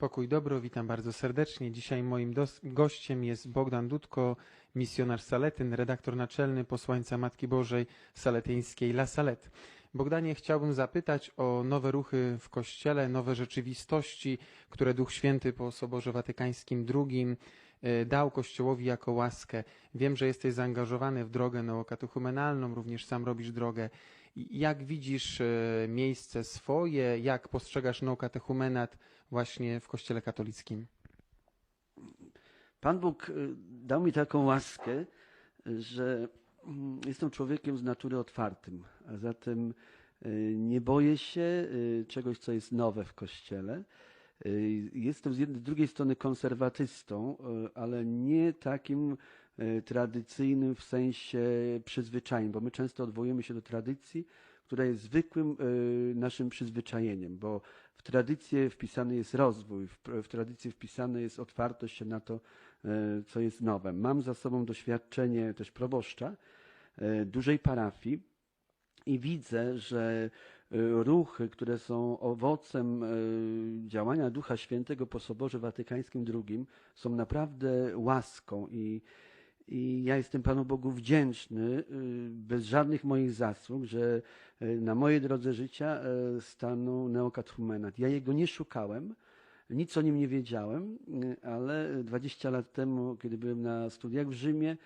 Pokój dobro, witam bardzo serdecznie. Dzisiaj moim gościem jest Bogdan Dudko, misjonarz Saletyn, redaktor naczelny posłańca Matki Bożej Saletyńskiej La Salette. Bogdanie, chciałbym zapytać o nowe ruchy w Kościele, nowe rzeczywistości, które Duch Święty po Soborze Watykańskim II e, dał Kościołowi jako łaskę. Wiem, że jesteś zaangażowany w drogę neokatechumenalną, również sam robisz drogę. Jak widzisz e, miejsce swoje, jak postrzegasz neokatechumenat właśnie w Kościele katolickim? Pan Bóg y, dał mi taką łaskę, że mm, jestem człowiekiem z natury otwartym, a zatem y, nie boję się y, czegoś, co jest nowe w Kościele. Jestem z jednej, z drugiej strony konserwatystą, ale nie takim tradycyjnym w sensie przyzwyczajeń, bo my często odwołujemy się do tradycji, która jest zwykłym naszym przyzwyczajeniem, bo w tradycję wpisany jest rozwój, w, w tradycję wpisana jest otwartość na to, e, co jest nowe. Mam za sobą doświadczenie też proboszcza e, dużej parafii i widzę, że e, ruchy, które są owocem działania Ducha Świętego po Soborze Watykańskim II są naprawdę łaską i, i ja jestem Panu Bogu wdzięczny, y, bez żadnych moich zasług, że y, na mojej drodze życia y, stanął neokatechumenat. Ja jego nie szukałem, nic o nim nie wiedziałem, ale 20 lat temu, kiedy byłem na studiach w Rzymie,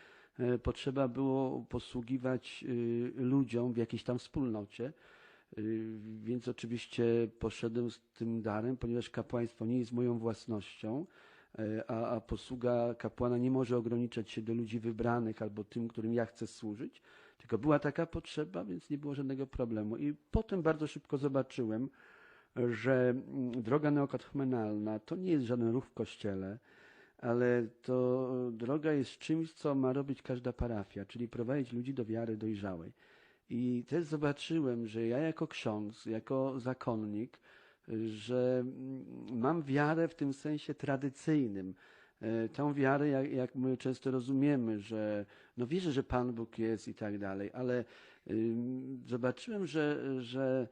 potrzeba było posługiwać ludziom w jakiejś tam wspólnocie. Więc oczywiście poszedłem z tym darem, ponieważ kapłaństwo nie jest moją własnością, a, a posługa kapłana nie może ograniczać się do ludzi wybranych albo tym, którym ja chcę służyć. Tylko była taka potrzeba, więc nie było żadnego problemu. I potem bardzo szybko zobaczyłem, że mm, droga neokatechumenalna to nie jest żaden ruch w kościele, ale to droga jest czymś, co ma robić każda parafia, czyli prowadzić ludzi do wiary dojrzałej. I też zobaczyłem, że ja jako ksiądz, jako zakonnik, że mm, mam wiarę w tym sensie tradycyjnym. E, Tą wiarę, jak, jak my często rozumiemy, że no wierzę, że Pan Bóg jest i tak dalej, ale zobaczyłem, że, że,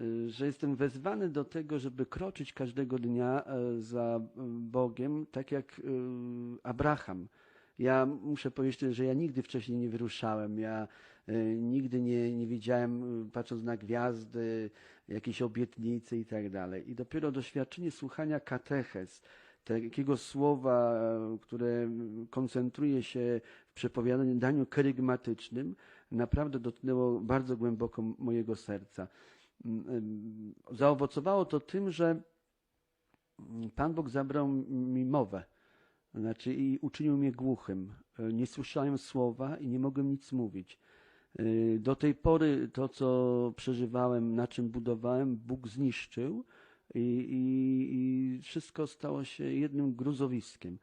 y, że jestem wezwany do tego, żeby kroczyć każdego dnia e, za mm, Bogiem, tak jak y, Abraham. Ja muszę powiedzieć, że ja nigdy wcześniej nie wyruszałem. Ja y, nigdy nie, nie widziałem, patrząc na gwiazdy, jakieś obietnice i tak dalej. I dopiero doświadczenie słuchania katechez, takiego słowa, które koncentruje się w przepowiadaniu kerygmatycznym, naprawdę dotknęło bardzo głęboko mojego serca. Zaowocowało to tym, że Pan Bóg zabrał mi mowę. Znaczy i uczynił mnie głuchym. Nie słyszałem słowa i nie mogłem nic mówić. E, Do tej pory to, co przeżywałem, na czym budowałem, Bóg zniszczył i, i, i wszystko stało się jednym gruzowiskiem.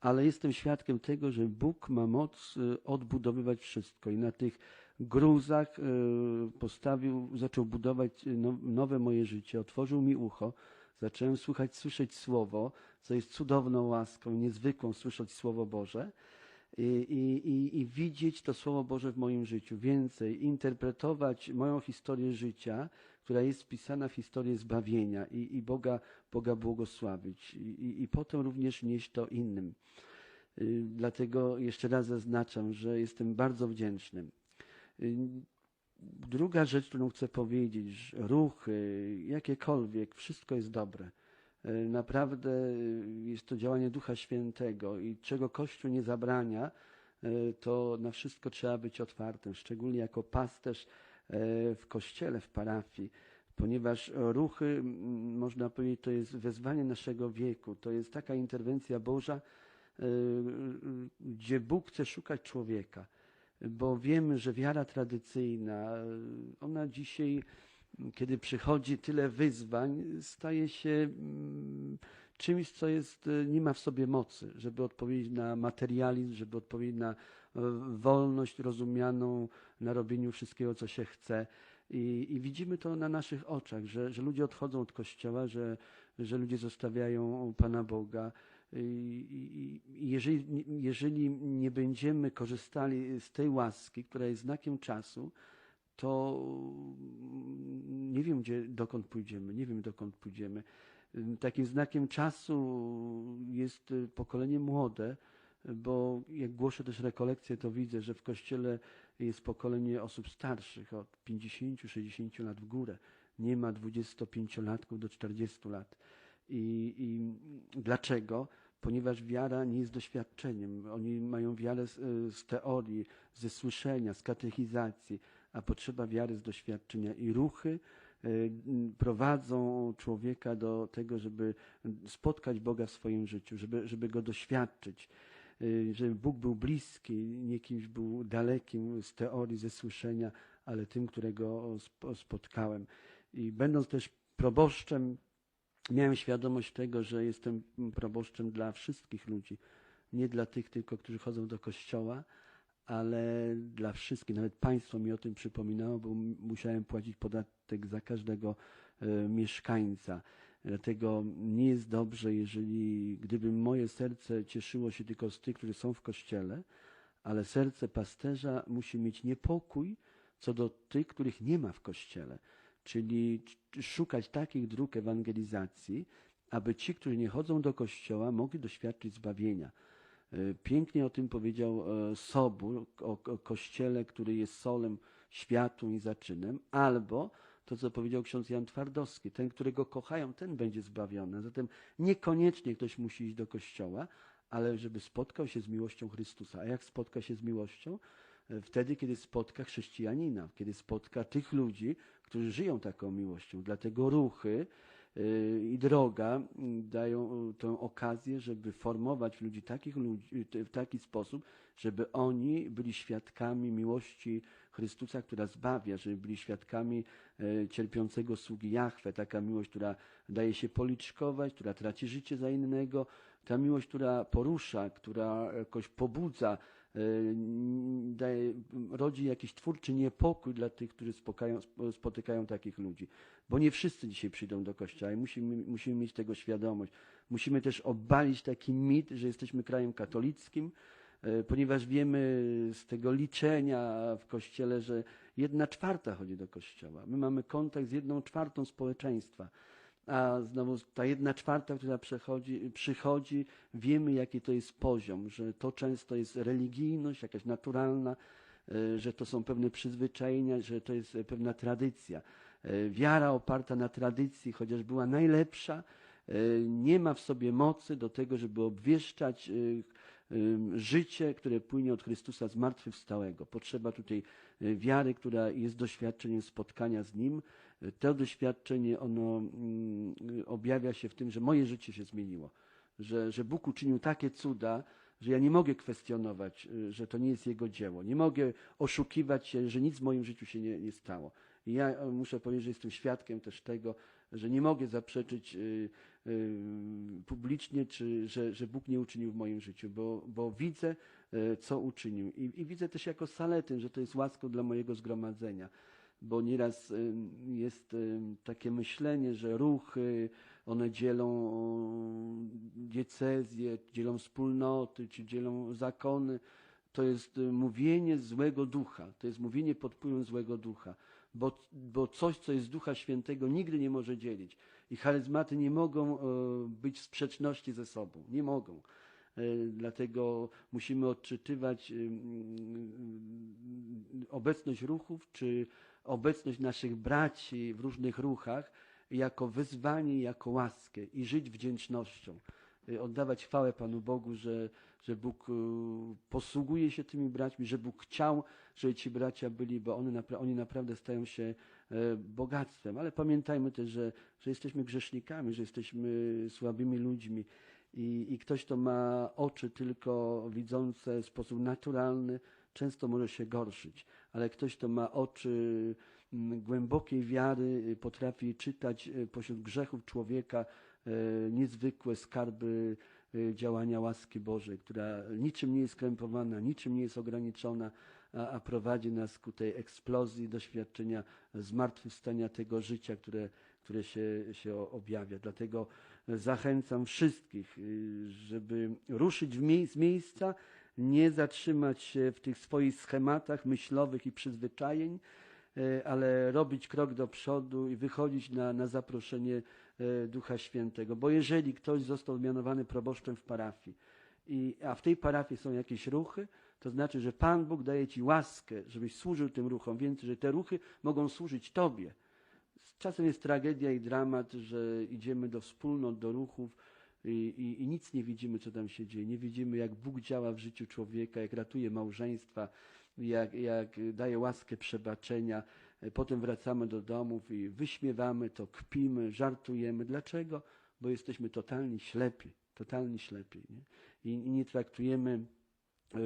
Ale jestem świadkiem tego, że Bóg ma moc e, odbudowywać wszystko. I na tych gruzach e, postawił, zaczął budować now- nowe moje życie, otworzył mi ucho, zacząłem słuchać, słyszeć Słowo, co jest cudowną łaską, niezwykłą słyszeć Słowo Boże i, i, i, widzieć to Słowo Boże w moim życiu. Więcej, interpretować moją historię życia, która jest wpisana w historię zbawienia i, i Boga, Boga błogosławić. I, i, potem również nieść to innym. Y, Dlatego jeszcze raz zaznaczam, że jestem bardzo wdzięczny. Y, Druga rzecz, którą chcę powiedzieć, ruchy, jakiekolwiek, wszystko jest dobre. E, Naprawdę e, jest to działanie Ducha Świętego i czego Kościół nie zabrania, e, to na wszystko trzeba być otwartym, szczególnie jako pasterz w kościele, w parafii, ponieważ ruchy, można powiedzieć, to jest wezwanie naszego wieku, to jest taka interwencja Boża, gdzie Bóg chce szukać człowieka bo wiemy, że wiara tradycyjna, ona dzisiaj, kiedy przychodzi tyle wyzwań, staje się mm, czymś, co jest, e, nie ma w sobie mocy, żeby odpowiedzieć na materializm, żeby odpowiedzieć na e, wolność rozumianą, na robieniu wszystkiego, co się chce. I, i widzimy to na naszych oczach, że, że ludzie odchodzą od kościoła, że, że ludzie zostawiają Pana Boga. I, jeżeli, jeżeli nie będziemy korzystali z tej łaski, która jest znakiem czasu, to nie wiem, gdzie, dokąd pójdziemy. Nie wiem, dokąd pójdziemy. Takim znakiem czasu jest y, pokolenie młode, bo jak głoszę też rekolekcje, to widzę, że w kościele jest pokolenie osób starszych od 50-60 lat w górę. Nie ma 25-latków do 40 lat. I, I dlaczego? Ponieważ wiara nie jest doświadczeniem. Oni mają wiarę z, y, z teorii, ze słyszenia, z katechizacji, a potrzeba wiary z doświadczenia. I ruchy y, prowadzą człowieka do tego, żeby spotkać Boga w swoim życiu, żeby, żeby go doświadczyć, y, żeby Bóg był bliski, nie kimś był dalekim z teorii, ze słyszenia, ale tym, którego sp- spotkałem. I będąc też proboszczem, miałem świadomość tego, że jestem proboszczem dla wszystkich ludzi. Nie dla tych tylko, którzy chodzą do kościoła, ale dla wszystkich. Nawet państwo mi o tym przypominało, bo musiałem płacić podatek za każdego e, mieszkańca. Dlatego nie jest dobrze, jeżeli gdyby moje serce cieszyło się tylko z tych, którzy są w kościele, ale serce pasterza musi mieć niepokój co do tych, których nie ma w kościele. Czyli szukać takich dróg ewangelizacji, aby ci, którzy nie chodzą do kościoła, mogli doświadczyć zbawienia. E, Pięknie o tym powiedział e, Sobór, o, kościele, który jest solem światu i zaczynem, albo to, co powiedział ksiądz Jan Twardowski, ten, którego kochają, ten będzie zbawiony. Zatem niekoniecznie ktoś musi iść do kościoła, ale żeby spotkał się z miłością Chrystusa. A jak spotka się z miłością? E, Wtedy, kiedy spotka chrześcijanina, kiedy spotka tych ludzi, którzy żyją taką miłością. Dlatego ruchy i droga mm, dają y, tę okazję, żeby formować w ludzi takich ludzi t- w taki sposób, żeby oni byli świadkami miłości Chrystusa, która zbawia, żeby byli świadkami e, cierpiącego sługi Jahwe, taka miłość, która daje się policzkować, która traci życie za innego, ta miłość, która porusza, która jakoś pobudza, e, daje, rodzi jakiś twórczy niepokój dla tych, którzy spokają, sp- spotykają takich ludzi. Bo nie wszyscy dzisiaj przyjdą do kościoła i musimy, musimy mieć tego świadomość. Musimy też obalić taki mit, że jesteśmy krajem katolickim, e, ponieważ wiemy z tego liczenia w kościele, że jedna czwarta chodzi do kościoła. My mamy kontakt z jedną czwartą społeczeństwa. A znowu ta jedna czwarta, która przychodzi, wiemy jaki to jest poziom, że to często jest religijność, jakaś naturalna, e, że to są pewne przyzwyczajenia, że to jest pewna tradycja. E, Wiara oparta na tradycji, chociaż była najlepsza, e, nie ma w sobie mocy do tego, żeby obwieszczać życie, które płynie od Chrystusa zmartwychwstałego. Potrzeba tutaj wiary, która jest doświadczeniem spotkania z Nim. To doświadczenie, ono mm, objawia się w tym, że moje życie się zmieniło. Że, że Bóg uczynił takie cuda, że ja nie mogę kwestionować, y, że to nie jest Jego dzieło. Nie mogę oszukiwać się, że nic w moim życiu się nie, nie stało. I ja e, muszę powiedzieć, że jestem świadkiem też tego, że nie mogę zaprzeczyć y, y, publicznie, czy, że, że Bóg nie uczynił w moim życiu, bo, bo widzę, e, co uczynił. I, I widzę też jako saletyn, że to jest łaską dla mojego zgromadzenia. Bo nieraz y, jest y, takie myślenie, że ruchy, one dzielą diecezje, dzielą wspólnoty, czy dzielą zakony. To jest y, mówienie złego ducha, to jest mówienie pod wpływem złego ducha, bo, bo coś, co jest Ducha Świętego, nigdy nie może dzielić. I charyzmaty nie mogą być w sprzeczności ze sobą, nie mogą. E, Dlatego musimy odczytywać y, mm, obecność ruchów, czy obecność naszych braci w różnych ruchach jako wyzwanie, jako łaskę i żyć wdzięcznością. Y, Oddawać chwałę Panu Bogu, że, że Bóg y, posługuje się tymi braćmi, że Bóg chciał, żeby ci bracia byli, bo one, oni naprawdę stają się e, bogactwem. Ale pamiętajmy też, że, że jesteśmy grzesznikami, że jesteśmy słabymi ludźmi. I, I ktoś, kto ma oczy tylko widzące w sposób naturalny, często może się gorszyć, ale ktoś, kto ma oczy mm, głębokiej wiary, y, potrafi czytać y, pośród grzechów człowieka e, niezwykłe skarby y, działania łaski Bożej, która niczym nie jest krępowana, niczym nie jest ograniczona, a, a prowadzi nas ku tej eksplozji doświadczenia zmartwychwstania tego życia, które, które się, się objawia. Dlatego zachęcam wszystkich, y, żeby ruszyć z miejsca, nie zatrzymać się w tych swoich schematach myślowych i przyzwyczajeń, e, ale robić krok do przodu i wychodzić na, na zaproszenie e, Ducha Świętego. Bo jeżeli ktoś został mianowany proboszczem w parafii, i, a w tej parafii są jakieś ruchy, to znaczy, że Pan Bóg daje ci łaskę, żebyś służył tym ruchom, więc że te ruchy mogą służyć Tobie. Czasem jest tragedia i dramat, że idziemy do wspólnot, do ruchów i, i, i nic nie widzimy, co tam się dzieje. Nie widzimy, jak Bóg działa w życiu człowieka, jak ratuje małżeństwa, jak, jak daje łaskę przebaczenia. Potem wracamy do domów i wyśmiewamy to, kpimy, żartujemy. Dlaczego? Bo jesteśmy totalnie ślepi, totalnie ślepi. Nie? I, I nie traktujemy e,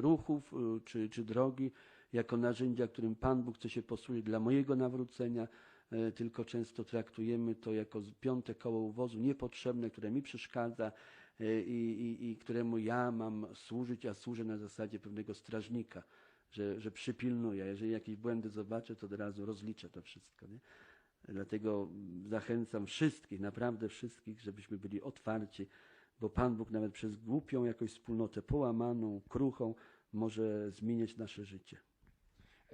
ruchów e, czy, czy drogi jako narzędzia, którym Pan Bóg chce się posłużyć dla mojego nawrócenia, tylko często traktujemy to jako piąte koło uwozu, niepotrzebne, które mi przeszkadza e, i, i, i któremu ja mam służyć, a służę na zasadzie pewnego strażnika, że, że przypilnuję. Jeżeli jakieś błędy zobaczę, to od razu rozliczę to wszystko. Nie? Dlatego zachęcam wszystkich, naprawdę wszystkich, żebyśmy byli otwarci, bo Pan Bóg nawet przez głupią jakąś wspólnotę, połamaną, kruchą, może zmieniać nasze życie.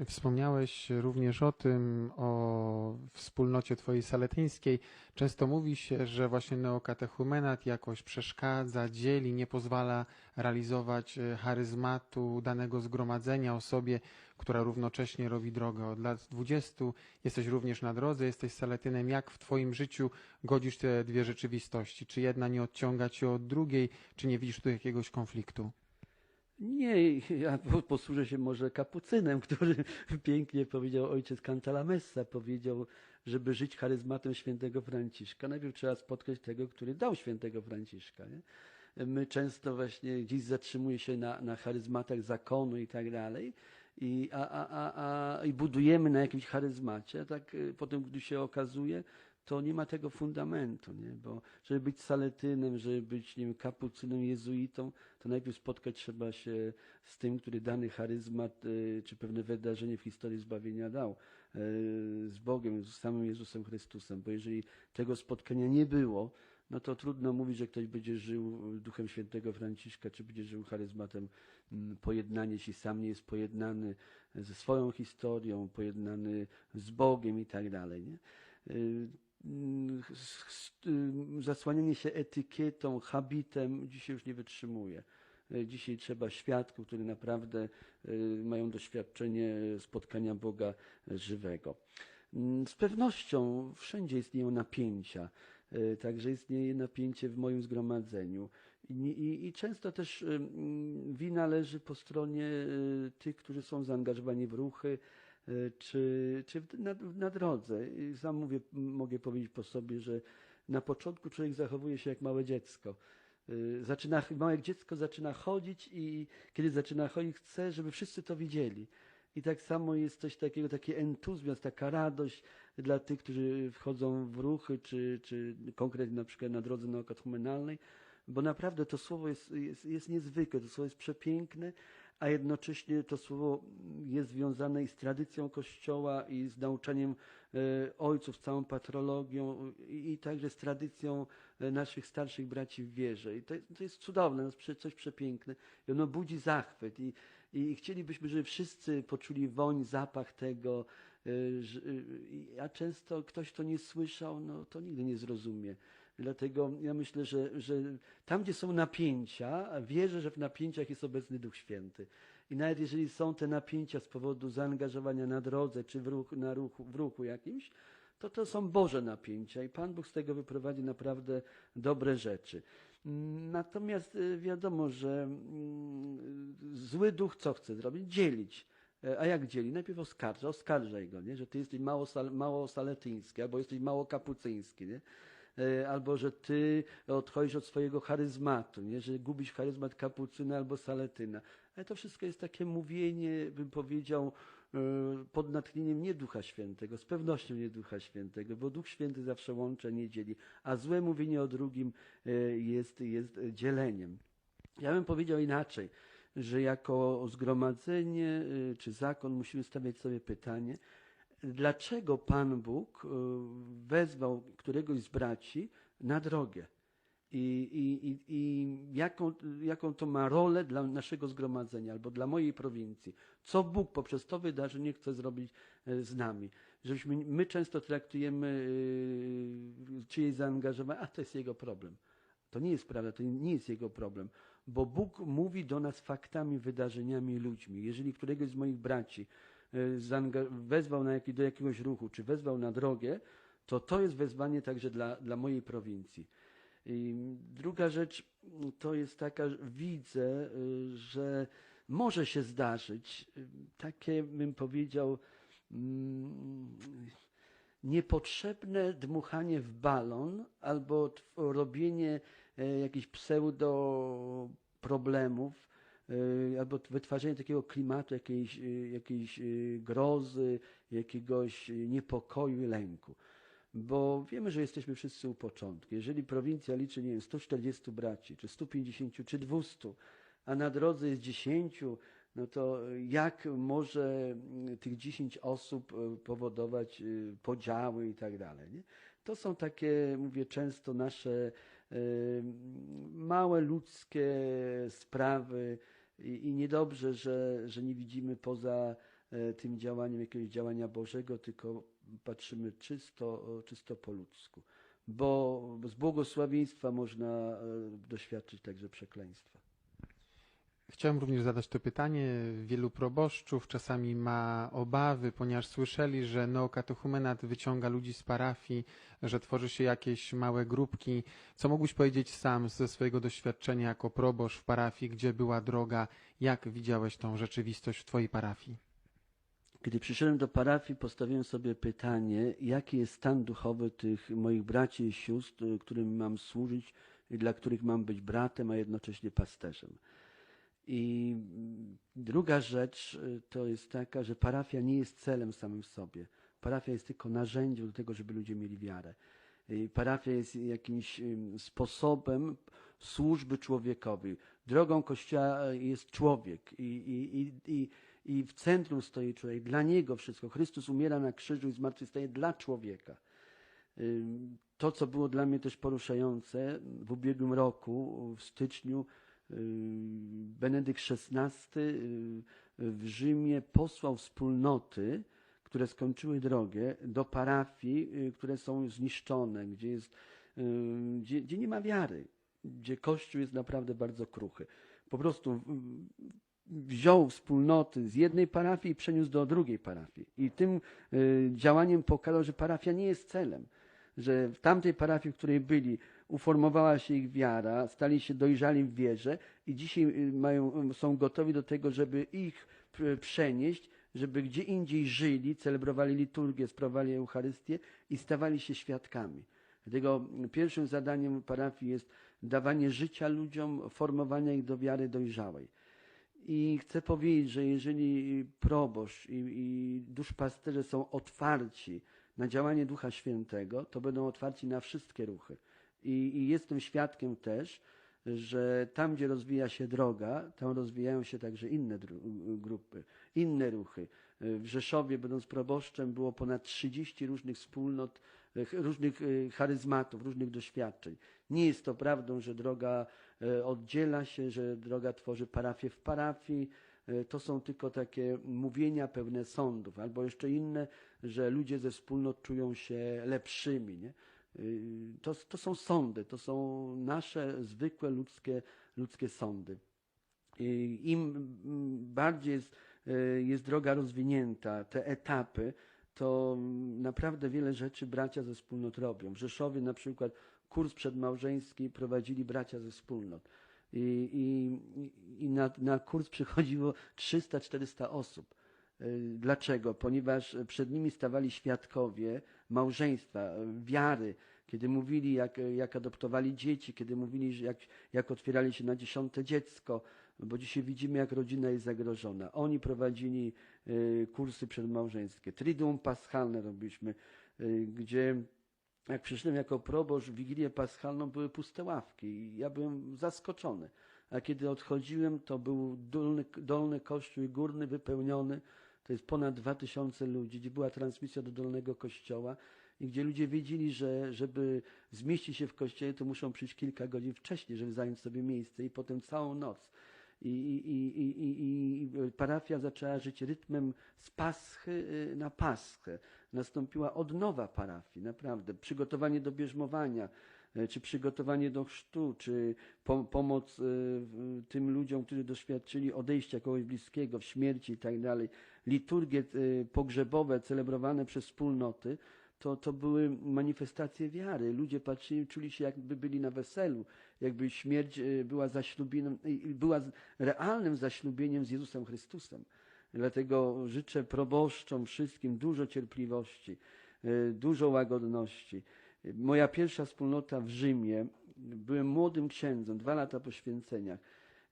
Wspomniałeś również o tym, o wspólnocie Twojej saletyńskiej. Często mówi się, że właśnie neokatechumenat jakoś przeszkadza, dzieli, nie pozwala realizować e, charyzmatu danego zgromadzenia osobie, która równocześnie robi drogę. Od lat 20 jesteś również na drodze, jesteś saletynem. Jak w Twoim życiu godzisz te dwie rzeczywistości? Czy jedna nie odciąga Cię od drugiej, czy nie widzisz tu jakiegoś konfliktu? Nie, ja po- posłużę się może kapucynem, który pięknie powiedział ojciec Cantalamessa, powiedział, żeby żyć charyzmatem świętego Franciszka, najpierw trzeba spotkać tego, który dał świętego Franciszka. Nie? My często właśnie dziś zatrzymuje się na, na charyzmatach zakonu i tak dalej, i, a, a, a, a, i budujemy na jakimś charyzmacie, tak y, potem, gdy się okazuje, to nie ma tego fundamentu, nie? bo żeby być saletynem, żeby być nie wiem, kapucynem, jezuitą, to najpierw spotkać trzeba się z tym, który dany charyzmat y, czy pewne wydarzenie w historii zbawienia dał y, z Bogiem, z samym Jezusem Chrystusem. Bo jeżeli tego spotkania nie było, no to trudno mówić, że ktoś będzie żył Duchem Świętego Franciszka, czy będzie żył charyzmatem pojednania, jeśli sam nie jest pojednany ze swoją historią, pojednany z Bogiem i tak dalej. Nie? Mm, Zasłanianie się etykietą, habitem dzisiaj już nie wytrzymuje. Y, Dzisiaj trzeba świadków, którzy naprawdę y, mają doświadczenie spotkania Boga żywego. Mm, Z pewnością wszędzie istnieją napięcia. Także istnieje napięcie w moim zgromadzeniu. I, i, i często też wina leży po stronie tych, którzy są zaangażowani w ruchy, czy, czy w- na, na drodze. Sam mówię, mogę powiedzieć po sobie, że na początku człowiek zachowuje się jak małe dziecko. Y, Zaczyna, małe dziecko zaczyna chodzić i kiedy zaczyna chodzić, chce, żeby wszyscy to widzieli. I tak samo jest coś takiego, taki entuzjazm, taka radość dla tych, którzy wchodzą w ruchy, czy, czy konkretnie na przykład na drodze neokatechumenalnej, bo naprawdę to słowo jest, jest, jest niezwykłe, to słowo jest przepiękne, a jednocześnie to słowo jest związane i z tradycją Kościoła, i z nauczaniem e, ojców, całą patrologią, i, także z tradycją e, naszych starszych braci w wierze. I to, to jest cudowne, prze- coś przepiękne. I ono budzi zachwyt. I, i chcielibyśmy, żeby wszyscy poczuli woń, zapach tego, e, a często ktoś, kto nie słyszał, no to nigdy nie zrozumie. Dlatego ja myślę, że, że tam, gdzie są napięcia, wierzę, że w napięciach jest obecny Duch Święty. I nawet jeżeli są te napięcia z powodu zaangażowania na drodze, czy w ruchu, na ruchu, w ruchu jakimś, to to są Boże napięcia i Pan Bóg z tego wyprowadzi naprawdę dobre rzeczy. Natomiast y, wiadomo, że mm, zły duch co chce zrobić? Dzielić. E, A jak dzieli? Najpierw oskarża, oskarżaj go, nie? że ty jesteś mało, sal, mało saletyński, albo jesteś mało kapucyński, nie? E, albo że ty odchodzisz od swojego charyzmatu, nie? że gubisz charyzmat kapucyna albo saletyna. Ale to wszystko jest takie mówienie, bym powiedział, e, pod natchnieniem nie Ducha Świętego, z pewnością nie Ducha Świętego, bo Duch Święty zawsze łącza, nie dzieli, a złe mówienie o drugim e, jest, jest dzieleniem. Ja bym powiedział inaczej, że jako zgromadzenie czy zakon musimy stawiać sobie pytanie, dlaczego Pan Bóg y, wezwał któregoś z braci na drogę i, i, i, jaką, jaką to ma rolę dla naszego zgromadzenia albo dla mojej prowincji. Co Bóg poprzez to wydarzenie chce zrobić e, z nami. żebyśmy, my często traktujemy y, czyjeś zaangażowanie, a to jest jego problem. To nie jest prawda, to nie jest jego problem, bo Bóg mówi do nas faktami, wydarzeniami, ludźmi. Jeżeli któregoś z moich braci wezwał na do jakiegoś ruchu, czy wezwał na drogę, to to jest wezwanie także dla, dla mojej prowincji. I druga rzecz to jest taka, widzę, y, że może się zdarzyć y, takie, bym powiedział, mm, niepotrzebne dmuchanie w balon albo robienie e, jakichś pseudo problemów, e, albo t- wytwarzanie takiego klimatu jakiejś, e, jakiejś e, grozy, jakiegoś niepokoju i lęku. Bo wiemy, że jesteśmy wszyscy u początku. Jeżeli prowincja liczy, nie wiem, 140 braci, czy 150, czy 200, a na drodze jest 10, no to jak może tych 10 osób powodować podziały i tak dalej. Nie? To są takie, mówię często, nasze małe ludzkie sprawy i, i niedobrze, że, że nie widzimy poza e, tym działaniem jakiegoś działania Bożego, tylko patrzymy czysto, czysto po ludzku. Bo z błogosławieństwa można e, doświadczyć także przekleństwa. Chciałem również zadać to pytanie. Wielu proboszczów czasami ma obawy, ponieważ słyszeli, że neokatochumenat wyciąga ludzi z parafii, że tworzy się jakieś małe grupki. Co mógłbyś powiedzieć sam ze swojego doświadczenia jako proboszcz w parafii, gdzie była droga? Jak widziałeś tą rzeczywistość w twojej parafii? Kiedy przyszedłem do parafii, postawiłem sobie pytanie, jaki jest stan duchowy tych moich braci i sióstr, którym mam służyć i dla których mam być bratem, a jednocześnie pasterzem. I druga rzecz y, to jest taka, że parafia nie jest celem samym w sobie. Parafia jest tylko narzędziem do tego, żeby ludzie mieli wiarę. I Parafia jest jakimś ym, sposobem służby człowiekowi. Drogą Kościoła y, jest człowiek i, i, i, i, w centrum stoi człowiek. Dla niego wszystko. Chrystus umiera na krzyżu i zmartwychwstaje dla człowieka. To, co było dla mnie też poruszające w ubiegłym roku, w styczniu, y, Benedykt XVI y, w Rzymie posłał wspólnoty, które skończyły drogę do parafii, y, które są zniszczone, gdzie, jest, gdzie, gdzie nie ma wiary, gdzie Kościół jest naprawdę bardzo kruchy. Po prostu wziął wspólnoty z jednej parafii i przeniósł do drugiej parafii. I tym działaniem pokazał, że parafia nie jest celem. Że w tamtej parafii, w której byli, uformowała się ich wiara, stali się dojrzali w wierze i dzisiaj y, mają, są gotowi do tego, żeby ich p- przenieść, żeby gdzie indziej żyli, celebrowali liturgię, sprawowali Eucharystię i stawali się świadkami. Dlatego pierwszym zadaniem parafii jest dawanie życia ludziom, formowanie ich do wiary dojrzałej. I chcę powiedzieć, że jeżeli proboszcz i, i duszpasterze są otwarci na działanie Ducha Świętego, to będą otwarci na wszystkie ruchy. I, I jestem świadkiem też, że tam, gdzie rozwija się droga, tam rozwijają się także inne grupy, inne ruchy. W Rzeszowie, będąc proboszczem, było ponad 30 różnych wspólnot, ch- różnych e, charyzmatów, różnych doświadczeń. Nie jest to prawdą, że droga e, oddziela się, że droga tworzy parafię w parafii. E, To są tylko takie mówienia pełne sądów, albo jeszcze inne, że ludzie ze wspólnot czują się lepszymi. Nie? Y, To, to są sądy, to są nasze zwykłe ludzkie, ludzkie sądy. I Im bardziej jest, y, jest droga rozwinięta, te etapy, to naprawdę wiele rzeczy bracia ze wspólnot robią. W Rzeszowie na przykład kurs przedmałżeński prowadzili bracia ze wspólnot. I, i, i na, na kurs przychodziło 300-400 osób. Y, Dlaczego? Ponieważ przed nimi stawali świadkowie małżeństwa, wiary, kiedy mówili, jak, jak adoptowali dzieci, kiedy mówili, jak, jak otwierali się na dziesiąte dziecko, bo dzisiaj widzimy, jak rodzina jest zagrożona. Oni prowadzili y, kursy przedmałżeńskie. Triduum paschalne robiliśmy, y, gdzie jak przyszedłem jako proboszcz w Wigilię Paschalną, były puste ławki i ja byłem zaskoczony. A kiedy odchodziłem, to był dolny, dolny kościół i górny wypełniony. To jest ponad 2000 ludzi, gdzie była transmisja do dolnego kościoła i gdzie ludzie wiedzieli, że żeby zmieścić się w kościele, to muszą przyjść kilka godzin wcześniej, żeby zająć sobie miejsce i potem całą noc. I, i, i, i, parafia zaczęła żyć rytmem z Paschy y, na Paschę, nastąpiła odnowa parafii, naprawdę. Przygotowanie do bierzmowania, e, czy przygotowanie do chrztu, czy po, pomoc w- tym ludziom, którzy doświadczyli odejścia kogoś bliskiego, w śmierci i tak dalej. Liturgie e, pogrzebowe celebrowane przez wspólnoty, to, to były manifestacje wiary. Ludzie patrzyli, czuli się jakby byli na weselu, jakby śmierć e, była zaślubieniem, była realnym zaślubieniem z Jezusem Chrystusem. Dlatego życzę proboszczom wszystkim dużo cierpliwości, e, dużo łagodności. Moja pierwsza wspólnota w Rzymie, byłem młodym księdzem, dwa lata po święceniach.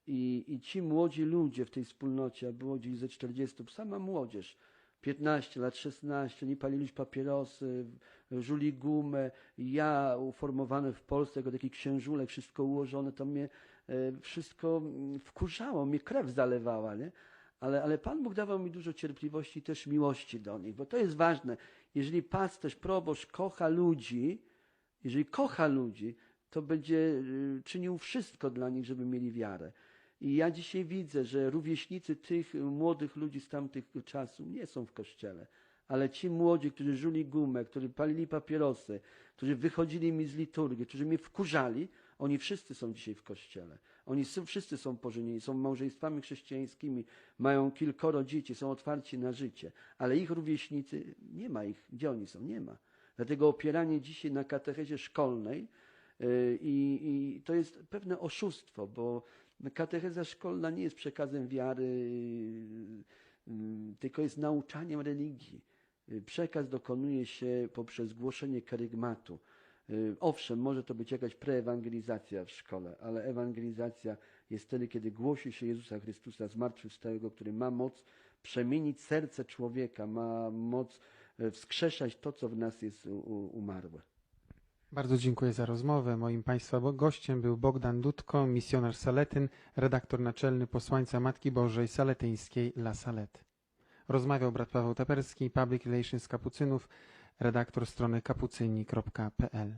I, I ci młodzi ludzie w tej wspólnocie, a było gdzieś ze 40, sama młodzież, 15 lat, 16, oni palili już papierosy, żuli gumę. Ja uformowany w Polsce jako taki księżulek, wszystko ułożone, to mnie e, wszystko mm, wkurzało, mnie krew zalewała, nie? Ale, ale Pan Bóg dawał mi dużo cierpliwości i też miłości do nich, bo to jest ważne. Jeżeli pasterz, proboszcz kocha ludzi, jeżeli kocha ludzi, to będzie y, czynił wszystko dla nich, żeby mieli wiarę. I ja dzisiaj widzę, że rówieśnicy tych młodych ludzi z tamtych czasów nie są w kościele. Ale ci młodzi, którzy żuli gumę, którzy palili papierosy, którzy wychodzili mi z liturgii, którzy mnie wkurzali, oni wszyscy są dzisiaj w kościele. Oni są, wszyscy są pożenieni, są małżeństwami chrześcijańskimi, mają kilkoro dzieci, są otwarci na życie. Ale ich rówieśnicy, nie ma ich. Gdzie oni są? Nie ma. Dlatego opieranie dzisiaj na katechezie szkolnej i, i to jest pewne oszustwo, bo katecheza szkolna nie jest przekazem wiary, yy, yy, tylko jest nauczaniem religii. Przekaz dokonuje się poprzez głoszenie kerygmatu. Yy, Owszem, może to być jakaś preewangelizacja w szkole, ale ewangelizacja jest wtedy, kiedy głosi się Jezusa Chrystusa zmartwychwstałego, który ma moc przemienić serce człowieka, ma moc e, wskrzeszać to, co w nas jest umarłe. Bardzo dziękuję za rozmowę. Moim Państwa gościem był Bogdan Dudko, misjonarz Saletyn, redaktor naczelny posłańca Matki Bożej Saletyńskiej La Salette. Rozmawiał brat Paweł Teperski, Public Relations Kapucynów, redaktor strony kapucyni.pl.